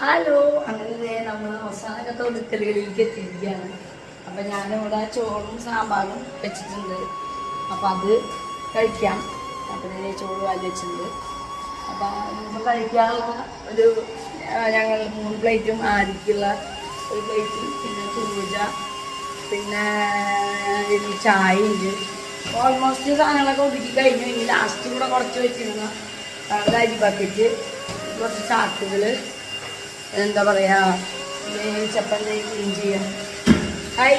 Hello അങ്ങനെ നമ്മൾ അവസാനത്തെ ഒതുക്കലുകളിലേക്ക് എത്തിയിരിക്കുകയാണ്. അപ്പം ഞാനിവിടെ ചോറും സാമ്പാറും വെച്ചിട്ടുണ്ട്. അപ്പം അത് കഴിക്കാം. അപ്പം ചോറ് വാരി വെച്ചിട്ടുണ്ട്. അപ്പം ഇപ്പം കഴിക്കാനുള്ള ഒരു ഞങ്ങൾ മൂന്ന് പ്ലേറ്റും ആരിക്കുള്ള ഒരു പ്ലേറ്റും പിന്നെ ചൂജ പിന്നെ ചായ ഉണ്ട് ഓൾമോസ്റ്റ് സാധനങ്ങളൊക്കെ ഒതുക്കി കഴിഞ്ഞു. ഇനി ലാസ്റ്റ് കൂടെ കുറച്ച് വെച്ചിരുന്ന. അരി ബക്കറ്റ് കുറച്ച് ചാക്കുകൾ എന്താ പറയാ ചപ്പൻ ക്ലീൻ ചെയ്യാം. ഹായ്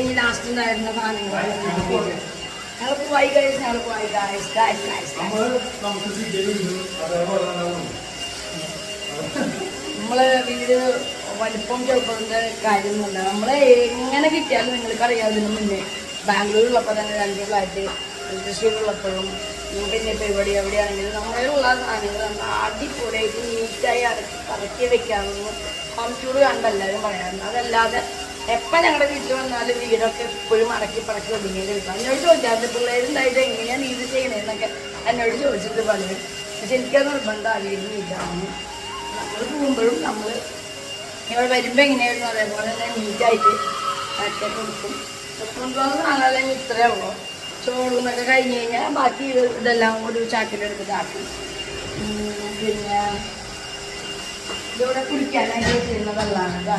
ഇനി ലാസ്റ്റ് ഉണ്ടായിരുന്ന സാധനങ്ങൾ ഞങ്ങൾ പോയി കഴിച്ച് ഞങ്ങൾ പോയി. ഗായ്സ് ഗായ്സ് ഗായ്സ് നമ്മൾ വീട് വലിപ്പം ചെറുപ്പത്തിന്റെ കാര്യമൊന്നുമില്ല. നമ്മളെ എങ്ങനെ കിട്ടിയാലും നിങ്ങൾക്ക് അറിയാവുന്നതിന് മുന്നേ ബാംഗ്ലൂരിലുള്ളപ്പോൾ തന്നെ രണ്ട് ഫ്ലാറ്റ് തൃശ്ശൂരിലുള്ളപ്പോഴും പിന്നെ ഇപ്പോൾ ഇവിടെ എവിടെയാണെങ്കിലും നമ്മളുള്ള സാധനങ്ങൾ നമ്മൾ അടിപൊളിയായിട്ട് നീറ്റായി അടക്കി പറക്കി വെക്കാമെന്ന് ഹോം കണ്ട് എല്ലാവരും പറയാറുണ്ട്. അതല്ലാതെ എപ്പോൾ ഞങ്ങളുടെ വീട്ടിൽ വന്നാലും വീടൊക്കെ എപ്പോഴും അടക്കി പറക്കി ഒതുങ്ങിയത് കിട്ടും എന്നോട് ചോദിച്ചാൽ പിള്ളേരുണ്ടായിട്ട് എങ്ങനെയാണ് ഇത് ചെയ്യണേന്നൊക്കെ എന്നോട് ചോദിച്ചിട്ട് പലരും പക്ഷെ എനിക്കത് നിർബന്ധം അറിയുന്നില്ല നമ്മൾ പോകുമ്പോഴും നമ്മൾ ഇവിടെ വരുമ്പോൾ എങ്ങനെയായിരുന്നു? അതേപോലെ തന്നെ നീറ്റായിട്ട് ആക്കി കൊടുക്കും. കൊടുക്കുമ്പോൾ സാധനം ഇത്രയേ ഉള്ളൂ. ചോറൂന്നൊക്കെ കഴിഞ്ഞ് കഴിഞ്ഞാൽ ബാക്കി ഇത് ഇതെല്ലാം കൂടി ചാക്കിലെടുത്തിട്ട് ആക്കും. പിന്നെ ഇതിവിടെ കുടിക്കാനായിട്ട് ചെയ്യുന്ന വെള്ളമാണ് കേട്ടോ?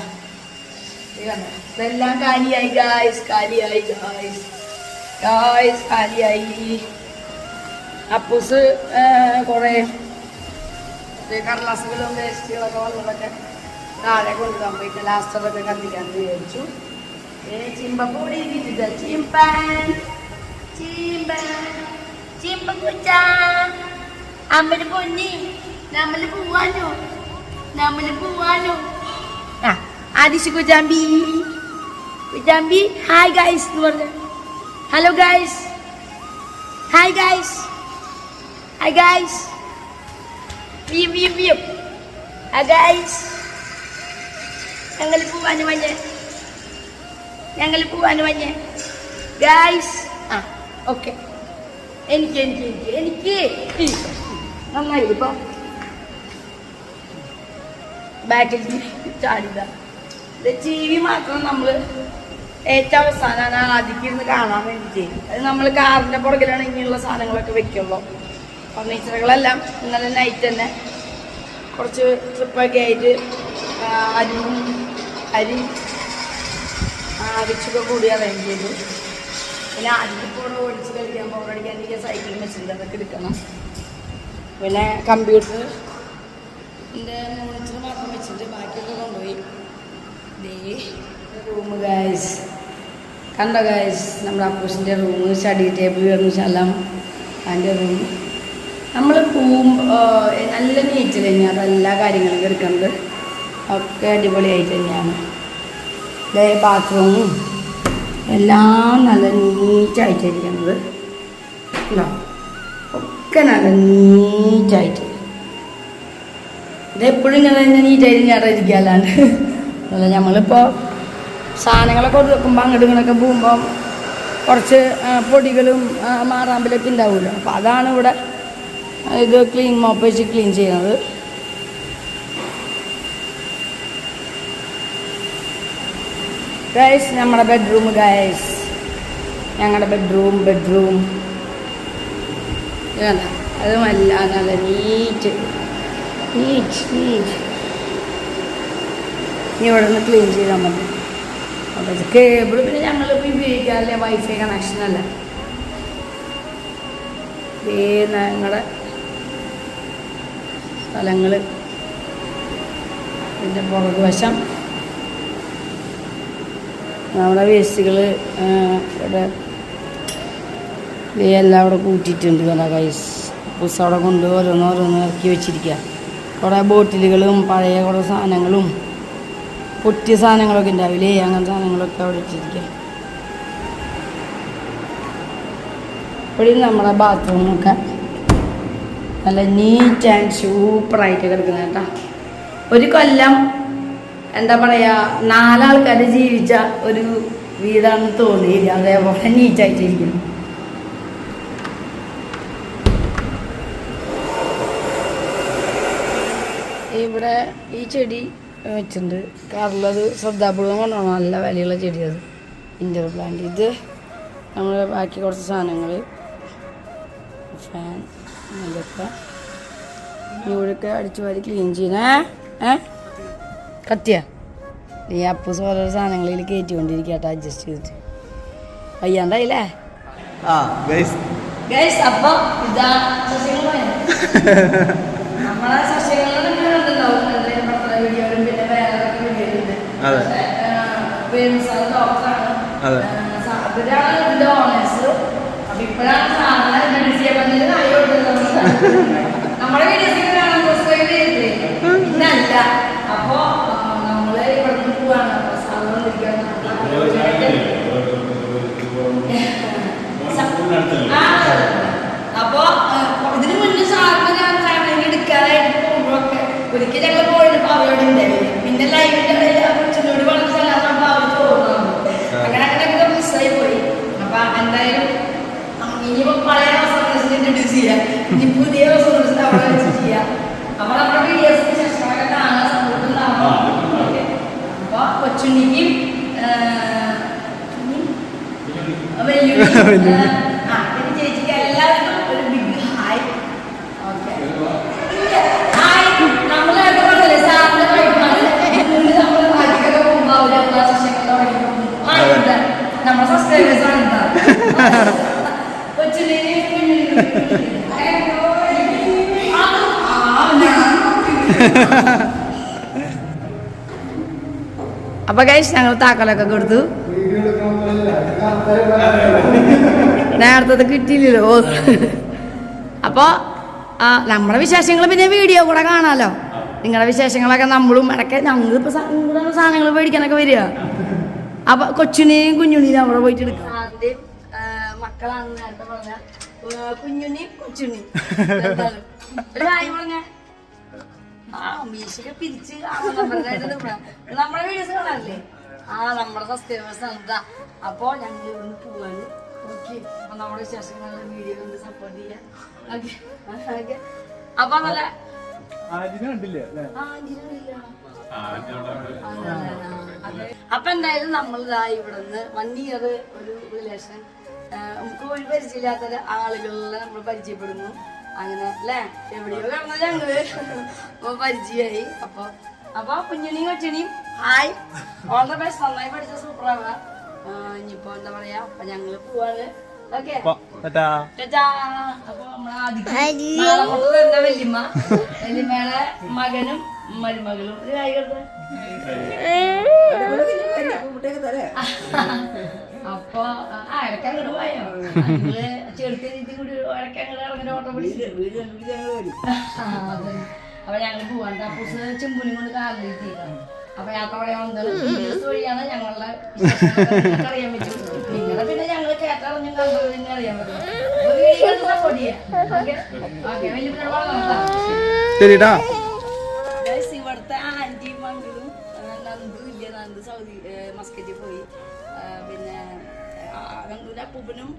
ഇതെല്ലാം കാലിയായി. ഗായ്സ് കാലിയായി. ഗായ്സ് ഗായ്സ് കാലിയായി. അപ്പൂസ് കുറേ കടലാസുകളും വേസ്റ്റുകളൊക്കെ വന്നതൊക്കെ താഴെ കൊണ്ടുപോകാൻ പോയിട്ട് ലാസ്റ്റ് അതൊക്കെ കത്തിക്കാൻ വിചാരിച്ചു ഏ ചിമ്പപ്പൊടി കിട്ടില്ല ചിമ്പാൻ ചിമ്പൻ ചിമ്പക്കുച്ച അമ്മൽ പൊന്നി നമ്മൾ പോവാനോ നമ്മൾ പോവാനോ ആ ആദിശ് കുജാമ്പി കുജാമ്പി ഹായ് ഗൈസ് എന്ന് പറഞ്ഞു hello guys hi guys hi guys View, view, view. Ah, guys. ഞങ്ങൾ പോവാന് മഞ്ഞ്. ഞങ്ങൾ പോവാന് മഞ്ഞ്. ഗായ്സ് ആ ഓക്കെ എനിക്ക് എനിക്ക് എനിക്ക് എനിക്ക്. നന്നായി ഇപ്പൊ. ബാക്കിൽ ചാടില്ല ടി വി മാത്രം നമ്മൾ ഏറ്റവും അവസാനമാണ് ആദ്യം ഇരുന്ന് കാണാൻ വേണ്ടിയിട്ട് അത് നമ്മൾ കാറിന്റെ പുറകിലാണ് ഇങ്ങനെയുള്ള സാധനങ്ങളൊക്കെ വെക്കുള്ളൂ. ഫർണിച്ചറുകളെല്ലാം ഇന്നലെ നൈറ്റ് തന്നെ കുറച്ച് ട്രിപ്പൊക്കെ ആയിട്ട് ആ, അരിയും അരി അരിച്ചൊക്കെ കൂടി അറേഞ്ച് ചെയ്തു പിന്നെ അതിപ്പോൾ ഓടിച്ച് കളിക്കാൻ ബോറടിക്കാൻ എനിക്ക് സൈക്കിൾ മെഷീന്റെ അതൊക്കെ എടുക്കണം. പിന്നെ കമ്പ്യൂട്ടർ എന്റെ മോണിറ്റർ മാത്രം വെച്ചിട്ട് ബാക്കിയൊക്കെ കൊണ്ടുപോയി. ദേ റൂം ഗായ്സ് കണ്ടോ ഗായ്സ് നമ്മുടെ അപ്പൂസിന്റെ റൂം സ്റ്റഡി ടേബിൾ വരുന്ന ശലം അതിന്റെ റൂം നമ്മൾ പോവും നല്ല നീറ്റിൽ തന്നെയാണ് എല്ലാ കാര്യങ്ങളും എടുക്കുന്നത് ഒക്കെ അടിപൊളിയായിട്ട് തന്നെയാണ്. ഇതേ ബാത്റൂമും എല്ലാം നല്ല നീറ്റായിട്ടിരിക്കുന്നത്. ഒക്കെ നല്ല നീറ്റായിട്ട്. ഇതെപ്പോഴും ഇങ്ങനെ തന്നെ നീറ്റായിട്ട് ഞാൻ ഇരിക്കാല്ലാണ്ട് അല്ല നമ്മളിപ്പോൾ സാധനങ്ങളൊക്കെ വെക്കുമ്പോൾ അങ്ങോട്ട് ഇങ്ങോട്ടൊക്കെ പോകുമ്പം കുറച്ച് പൊടികളും മാറാമ്പലൊക്കെ ഉണ്ടാവുമല്ലോ. അപ്പോൾ അതാണ് ഇവിടെ ഇത് ക്ലീൻ മോപ്പ് വെച്ച് ക്ലീൻ ചെയ്യുന്നത്. ഗൈസ് നമ്മുടെ ബെഡ്റൂം ഗൈസ് ഞങ്ങളുടെ ബെഡ്റൂം ബെഡ്റൂം ഇതാ അതുമല്ല നല്ല നീറ്റ് നീറ്റ് നീറ്റ് ഇനി ഇവിടെ നിന്ന് ക്ലീൻ ചെയ്താൽ മതി അപ്പോൾ കേബിൾ പിന്നെ ഞങ്ങളിപ്പോൾ ഉപയോഗിക്കാറില്ല വൈഫൈ കണക്ഷനല്ല ഇതേ ഞങ്ങളുടെ സ്ഥലങ്ങൾ ഇതിന്റെ പുറകു വശം നമ്മുടെ വേസ്റ്റുകൾ ഇവിടെ എല്ലാം അവിടെ കൂട്ടിയിട്ടുണ്ട് നല്ല കൈസ് പുസ് അവിടെ കൊണ്ട് ഓരോന്ന് ഓരോന്ന് ഇറക്കി വെച്ചിരിക്കുക കുറേ ബോട്ടിലുകളും പഴയ കുറേ സാധനങ്ങളും പൊട്ടിയ സാധനങ്ങളൊക്കെ ഉണ്ടാവില്ലേ? അങ്ങനത്തെ സാധനങ്ങളൊക്കെ അവിടെ ഇട്ടിരിക്കുക ഇവിടെ നമ്മുടെ ബാത്റൂമൊക്കെ നല്ല നീറ്റ് ആൻഡ് സൂപ്പറായിട്ട് കിടക്കുന്നത് കേട്ടോ. ഒരു കൊല്ലം എന്താ പറയുക നാലാൾക്കാർ ജീവിച്ച ഒരു വീടാണെന്ന് തോന്നിയില്ല. അതേപോലെ നീറ്റായിട്ടിരിക്കുന്നു ഇവിടെ ഈ ചെടി വെച്ചിട്ടുണ്ട്. കാറിലത് ശ്രദ്ധാപൂർവം കൊണ്ടാണ് നല്ല വിലയുള്ള ചെടി അത്. ഇൻഡോർ പ്ലാന്റ് ഇത് നമ്മൾ ബാക്കി കുറച്ച് സാധനങ്ങൾ ഫാൻ ഇതൊക്കെ ഇവിടെയൊക്കെ അടിച്ചു വാരി ക്ലീൻ ചെയ്യണേ. ഏ? കത്തിയ? നീ അപ്പൂസ് ഓരോ സാധനങ്ങളിൽ കയറ്റിക്കൊണ്ടിരിക്കട്ടെ അഡ്ജസ്റ്റ് ചെയ്തിട്ട്. വയ്യാണ്ടായില്ലേ? ആ ഗൈസ് ഗൈസ് അപ്പൊ ഇതാ നമ്മളെ സസ്യങ്ങളുടെ വീഡിയോയിലും പിന്നെ വേറെ വീഡിയോയിലുണ്ട്. ഡോക്ടറാണ് അതെ. ഇവരാണ് ഇതിന്റെ ഓണേഴ്സ് അപ്പൊ ഇപ്പോഴാണ് സാറിനെ ചെയ്യാൻ പറ്റുന്നത് നമ്മുടെ വീഡിയോസിൽ കാണാൻ സബ്സ്ക്രൈബ് ചെയ്തില്ലേ ഇന്നല്ല അപ്പൊ ആ, നമ്മൾ ഇവിടുന്ന് പോവാണ് അപ്പൊ സാറ് വന്നിരിക്കുകയാണ് ആ, അപ്പൊ ഇതിന് തോന്നുന്നു അങ്ങനെ എന്തായാലും റെസോർട്ട്സിനെ ഇൻട്രൊഡ്യൂസ് ചെയ്യാം. ഇനി പുതിയ അവിടെ വെച്ച് ചെയ്യാം അപ്പൊ നമ്മുടെ വീഡിയോസിന് ശേഷമൊക്കെ കാണാൻ സപ്പോർട്ടുണ്ടാവും അപ്പൊ കൊച്ചുണ്ണിക്കും ഏഹ്, വെല്ലുവിളി ആ പിന്നെ ചേച്ചിക്ക് എല്ലാവർക്കും ഒരു ബിഗ് ഹായ് ഓക്കെ ഹായ് നമ്മൾ നേരത്തെ പറഞ്ഞില്ലേ സാറിന്റെ വൈഫാണ് മുന്നിൽ നമ്മൾ ബാക്കിയൊക്കെ പോകുമ്പോൾ അവർ എല്ലാ സെഷനുകളും തുടങ്ങി ഹായ് ഉണ്ട് നമ്മുടെ സബ്സ്ക്രൈബേഴ്സ് ആണ് ഉണ്ടാവും കൊച്ചിനെ അപ്പൊ കഴിച്ച് ഞങ്ങൾ താക്കലൊക്കെ കൊടുത്തു. നേരത്തെ കിട്ടിയില്ലല്ലോ. അപ്പോൾ നമ്മുടെ വിശേഷങ്ങൾ പിന്നെ വീഡിയോ കൂടെ കാണാലോ. നിങ്ങളുടെ വിശേഷങ്ങളൊക്കെ നമ്മളും ഇടയ്ക്ക് ഞങ്ങൾ ഇപ്പോൾ സാധനങ്ങൾ മേടിക്കാനൊക്കെ വരിക. അപ്പൊ കൊച്ചുനെയും കുഞ്ഞുണിയും അവിടെ പോയിട്ട് എടുക്കാം. ആദ്യം മക്കളാണ് നേരത്തെ പറഞ്ഞ കാര്യം പറഞ്ഞ. ആ മീശൊക്കെ പിരിച്ച് നമ്മളെ വീഡിയോസ് കാണാറില്ലേ? ആ നമ്മുടെ സബ്സ്ക്രൈബേഴ്സ് എന്താ അപ്പൊ ഞങ്ങൾ ഇവിടുന്ന് പോവാണ്. ഓക്കെ. അപ്പൊ നമ്മുടെ വിശേഷങ്ങൾ വീഡിയോ കൊണ്ട് സപ്പോർട്ട് ചെയ്യാം. ഓക്കെ. ഓക്കെ. അപ്പൊ നല്ല. അപ്പൊ എന്തായാലും നമ്മൾ ഇവിടുന്ന് വൺ ഇയർ ഒരു റിലേഷൻ നമുക്ക് ഒരു പരിചയമില്ലാത്ത ആളുകളിലെ നമ്മൾ പരിചയപ്പെടുന്നു. അങ്ങനെ അല്ലേ? എവിടെയോ കിടന്ന ഞങ്ങൾ. അപ്പൊ പരിചയമായി. അപ്പൊ അപ്പൊ കുഞ്ഞണിയും കൊച്ചുണിയും ഹായ് ഓൾ ദ ബെസ്റ്റ് നന്നായി പഠിച്ച ആവുക ഇനിയിപ്പോ എന്താ പറയാ? അപ്പൊ ഞങ്ങൾ പോവാണ്. ഓക്കെ. അപ്പൊ നമ്മളെ വല്യമ്മ? വല്യമ്മയുടെ മകനും മരുമകളും. ഒരു. അപ്പൊ ആ ഇടയ്ക്ക് അങ്ങോട്ട് പോയോ? ഞങ്ങൾ ചെറുത്തെ രീതി കൂടി ഇടയ്ക്ക് അങ്ങോട്ട് ഇറങ്ങി ഓട്ടം പിടിച്ച്. ആ, അതെ. അപ്പൊ ഞങ്ങൾ പോവാണ്ട് അപ്പൂസ് ചെമ്പുനും കൊണ്ട് കാലിലെത്തിയതാണ് അപ്പൊ വന്നത് വീഡിയോസ് വഴിയാണ് ഞങ്ങളുടെ അറിയാൻ പറ്റും നിങ്ങളെ പിന്നെ ഞങ്ങൾ കേട്ടറിഞ്ഞും കണ്ടത് തന്നെ അറിയാൻ പറ്റും. ഗൈസ് ഇവിടുത്തെ ആന്റിയും മംഗളും നന്ദു ഇല്ല? നന്ദു സൗദി മസ്കറ്റിൽ പോയി. പിന്നെ നന്ദുവിന്റെ അപ്പൂപ്പനും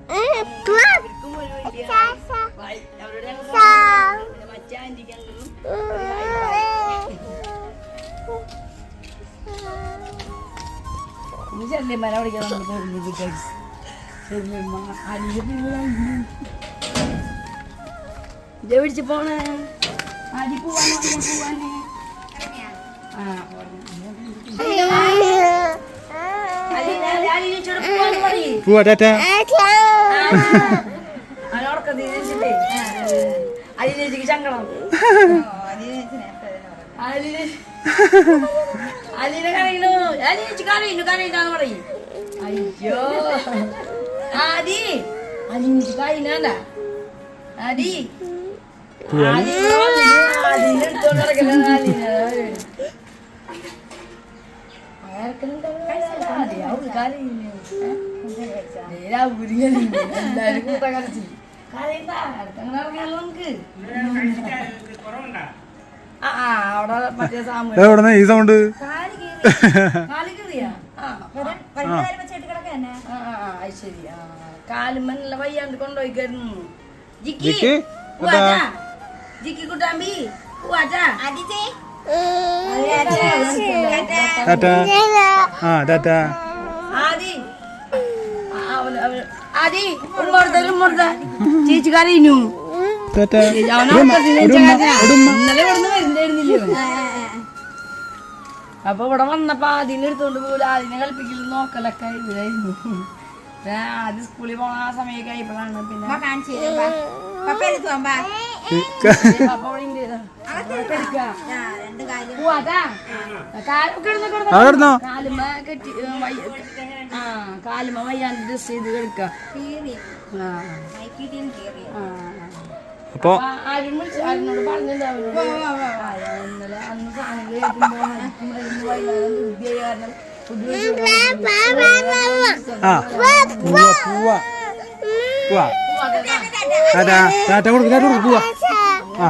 ഇനി ചെല്ലിയമ്മനെ വിളിക്കാൻ നമ്മൾ പോകുന്നത് ഗൈസ് ചെല്ലിയമ്മ അനിയ ഇത് പിടിച്ച് പോണേ? പോവാനോ അനിയ പോവാനേ? ആ പോവാ ടാറ്റ. അതിലേക്ക് ചങ്കണം അലിനെ കരയുന്നു അലിച്ച് കരയുന്നു കരയുന്നു പറയും. അയ്യോ. ആദി. അലിനിച്ച് കരയുന്നാണ്ട ആദി. ആദിനെ എടുത്തോണ്ട് നടക്കലാണ് ആദിനെ എല്ലാരും കൂട്ടം കളിച്ചു. കരയണ്ട അടുത്തങ്ങനെ ഇറങ്ങിയാലോ നമുക്ക്? ആ ആ അവിടെ മറ്റേ സാമൂഹ്യ എവിടെ ഈ സൗണ്ട് കാൽ കീറി കാൽ കീറിയാ ആ ആ ആ, ആ അത് ശരി. ആ കാലുമല്ല വയ്യാണ്ട് കൊണ്ടുപോയിക്കായിരുന്നു. ജിക്കി ജിക്കി, കുട്ടാമ്പി ചേച്ചി കരയിനു ടാറ്റ. ചേച്ചി അവനെ അപ്പൊ ഇവിടെ വന്നപ്പോ ആദ്യം എടുത്തോണ്ട് പോലും ആദ്യം കളിപ്പിക്കൽ നോക്കലൊക്കെ ഇവരായിരുന്നു പിന്നെ ആദ്യം സ്കൂളിൽ പോണ ആ സമയൊക്കെ ആയപ്പോഴാണ് പിന്നെ കാലുമ കെട്ടി ആ വയ്യാണ്ട് ഡ്രസ് ചെയ്ത് കിടക്ക. ആ. ആ, ആ. അപ്പൊ ആ, ആരും വിളിച്ചു ആരിനോട് പറഞ്ഞില്ല അവരോട് ആ, ഞാൻ ഇന്നലെ അന്ന് സാധനങ്ങൾ കേൾക്കുമ്പോ ആർക്കും വരുമ്പോ വൈകുന്നേരം ധൃതിയായി കാരണം ഫുഡ് ആ. പൂവ പൂവ. പൂവ. ടാറ്റ ടാറ്റ കൊടുക്ക് ടാറ്റ കൊടുക്ക് പൂവ. ആ.